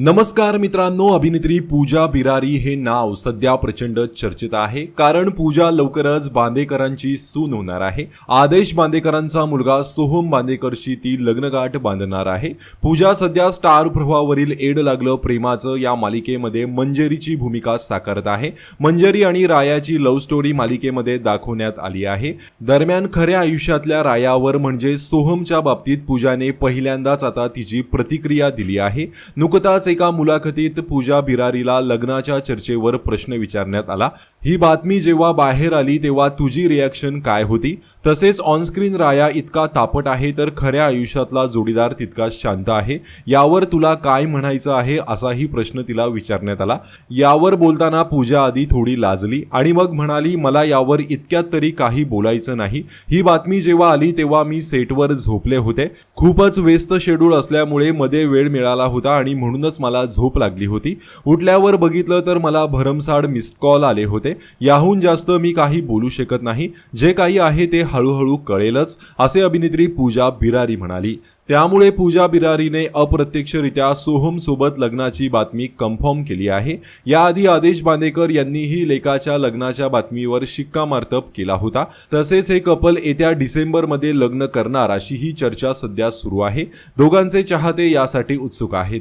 नमस्कार मित्रांनो अभिनेत्री पूजा बिरारी हे नाव सध्या प्रचंड चर्चेत आहे. कारण पूजा लवकरच बांदेकरांची सून होणार आहे. आदेश बांदेकरांचा मुलगा सोहम बांदेकरशी ती लग्नगाठ बांधणार आहे. पूजा सध्या स्टार प्रवाहावरील एड लागलं प्रेमाचं या मालिकेमध्ये मंजेरीची भूमिका साकारत आहे. मंजेरी आणि रायाची लव्ह स्टोरी मालिकेमध्ये दाखवण्यात आली आहे. दरम्यान खऱ्या आयुष्यातल्या रायावर म्हणजे सोहमच्या बाबतीत पूजाने पहिल्यांदाच आता तिची प्रतिक्रिया दिली आहे. नुकताच एका मुलाखतीत पूजा बिरारीला लग्नाच्या चर्चेवर प्रश्न विचारण्यात आला. ही बातमी जेव्हा बाहेर आली तेव्हा तुझी रिॲक्शन काय होती? तसेच ऑनस्क्रीन राया इतका तापट आहे तर खऱ्या आयुष्यातला जोडीदार तितका शांत आहे? यावर तुला काय म्हणायचं आहे? असाही प्रश्न तिला विचारण्यात आला. यावर बोलताना पूजा आधी थोडी लाजली आणि मग म्हणाली मला यावर इतक्यात तरी काही बोलायचं नाही. ही बातमी जेव्हा आली तेव्हा मी सेटवर झोपले होते. खूपच व्यस्त शेड्यूल असल्यामुळे मध्ये वेळ मिळाला होता आणि म्हणूनच मला झोप लागली होती. उठल्यावर बघितलं तर मला भरमसाड मिस्ड कॉल आले होते. याहून जास्त मी काही बोलू शकत नाही. जे काही आहे ते हळूहळू कळेलच असे अभिनेत्री पूजा बिरारी म्हणाली. त्यामुळे पूजा बिरारीने अप्रत्यक्षरित्या सोहम सोबत लग्नाची बातमी कन्फर्म केली आहे. याआधी आदेश बांदेकर यांनीही लेकाच्या लग्नाच्या बातमीवर शिक्कामार्तब केला होता. तसेच हे कपल येत्या डिसेंबरमध्ये लग्न करणार अशी ही चर्चा सध्या सुरू आहे. दोघांचे चाहते यासाठी उत्सुक आहेत.